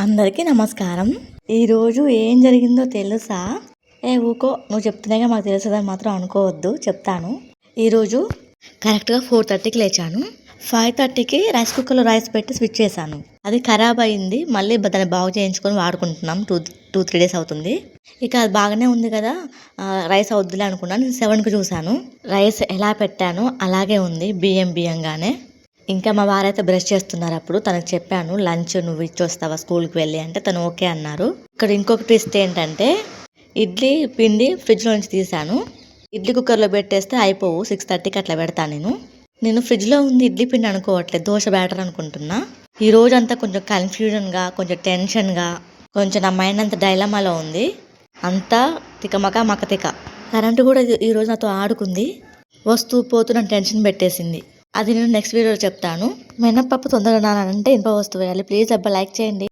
అందరికీ నమస్కారం. ఈరోజు ఏం జరిగిందో తెలుసా? ఏ ఊకో నువ్వు చెప్తున్నాగా మాకు తెలుసుదని మాత్రం అనుకోవద్దు చెప్తాను. ఈరోజు కరెక్ట్గా ఫోర్ థర్టీకి లేచాను. ఫైవ్ థర్టీకి రైస్ కుక్కర్లో రైస్ పెట్టి స్విచ్ చేశాను. అది ఖరాబ్ అయింది మళ్ళీ దాన్ని బాగు చేయించుకొని వాడుకుంటున్నాం. టూ టూ త్రీ డేస్ అవుతుంది. ఇక అది బాగానే ఉంది కదా? రైస్ అవుద్దిలే అనుకున్నాను. నేను సెవెన్కి చూశాను. రైస్ ఎలా పెట్టానో అలాగే ఉంది బియ్యం బియ్యంగానే. ఇంకా మా వారైతే బ్రష్ చేస్తున్నారు అప్పుడు. తనకు చెప్పాను లంచ్ నువ్వు ఇచ్చొస్తావా స్కూల్కి వెళ్ళి. అంటే తను ఓకే అన్నారు. ఇక్కడ ఇంకొక ట్విస్ట్ ఏంటంటే ఇడ్లీ పిండి ఫ్రిడ్జ్లో నుంచి తీసాను ఇడ్లీ కుక్కర్లో పెట్టేస్తే అయిపోవు. సిక్స్ థర్టీకి అట్లా పెడతాను నేను. నేను ఫ్రిడ్జ్లో ఉంది ఇడ్లీ పిండి అనుకోవట్లేదు. దోశ బ్యాటర్ అనుకుంటున్నా. ఈ రోజంతా అంతా కొంచెం కన్ఫ్యూజన్గా కొంచెం టెన్షన్గా కొంచెం నా మైండ్ అంత డైలమాలో ఉంది. అంతా తికమక మకతిక కరెంటు కూడా ఈరోజు ఈ రోజు నాతో ఆడుకుంది. వస్తూ పోతూ నన్ను టెన్షన్ పెట్టేసింది. అది నేను నెక్స్ట్ వీడియోలో చెప్తాను. మినప్పప్పు తొందరగా నానంటే ఇనుప వస్తువు వేయాలి. ప్లీజ్ అబ్బా లైక్ చేయండి.